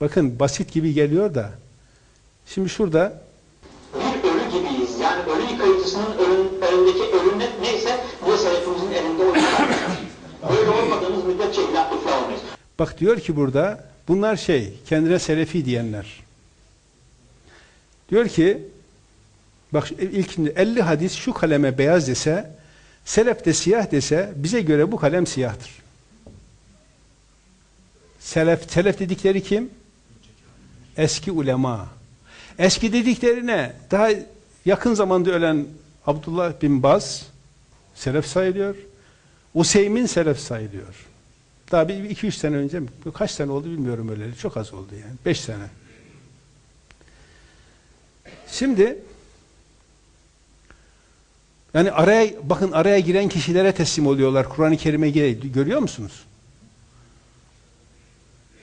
Bakın basit gibi geliyor da. Şimdi şurada bir ölü gibiyiz. Yani ölü yıkayıcısının önün, önündeki ölü ne, neyse bu selefimizin elinde o yıkar. Böyle olmadığımız müddetçe ilah olmayız. bak diyor ki burada bunlar şey kendine selefi diyenler. Diyor ki bak ilkinde 50 hadis şu kaleme beyaz dese selef de siyah dese bize göre bu kalem siyahtır. Selef, selef dedikleri kim? Eski ulema. Eski dediklerine daha yakın zamanda ölen Abdullah bin Baz selef sayılıyor. Useymin selef sayılıyor. Daha bir iki üç sene önce mi? kaç sene oldu bilmiyorum öyle. Çok az oldu yani. Beş sene. Şimdi yani araya bakın araya giren kişilere teslim oluyorlar. Kur'an-ı Kerim'e görüyor musunuz?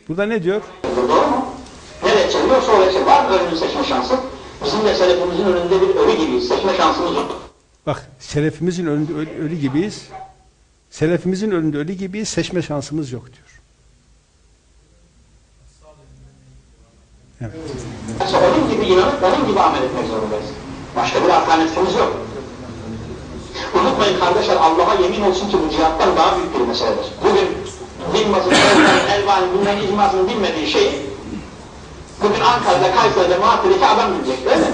Burada ne diyor? Oraya çevir. Var mı ölünün seçme şansı? Bizim de selefimizin önünde bir ölü gibiyiz. Seçme şansımız yok. Bak selefimizin önünde ölü, ölü gibiyiz. Selefimizin önünde ölü gibiyiz. Seçme şansımız yok diyor. Evet. Onun gibi inanıp onun gibi amel etmek zorundayız. Başka bir alternatifimiz yok. Unutmayın kardeşler Allah'a yemin olsun ki bu cihattan daha büyük bir meseledir. Bugün Dilmaz'ın, Elvan'ın, Elvan'ın, bunların icmasını bilmediği şeyi bugün Ankara'da, Kayseri'de, Malatya'daki adam bilecek değil mi?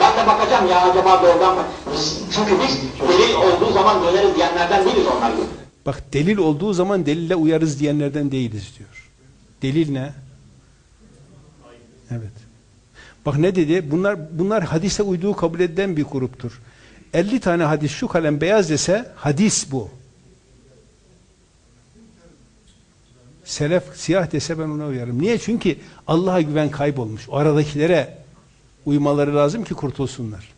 Ben de bakacağım ya acaba doğrudan mı? Çünkü biz delil olduğu zaman döneriz diyenlerden değiliz onlar gibi. Bak delil olduğu zaman delille uyarız diyenlerden değiliz diyor. Delil ne? Evet. Bak ne dedi? Bunlar bunlar hadise uyduğu kabul edilen bir gruptur. 50 tane hadis şu kalem beyaz dese hadis bu. Selef siyah dese ben ona uyarım. Niye? Çünkü Allah'a güven kaybolmuş. O aradakilere uymaları lazım ki kurtulsunlar.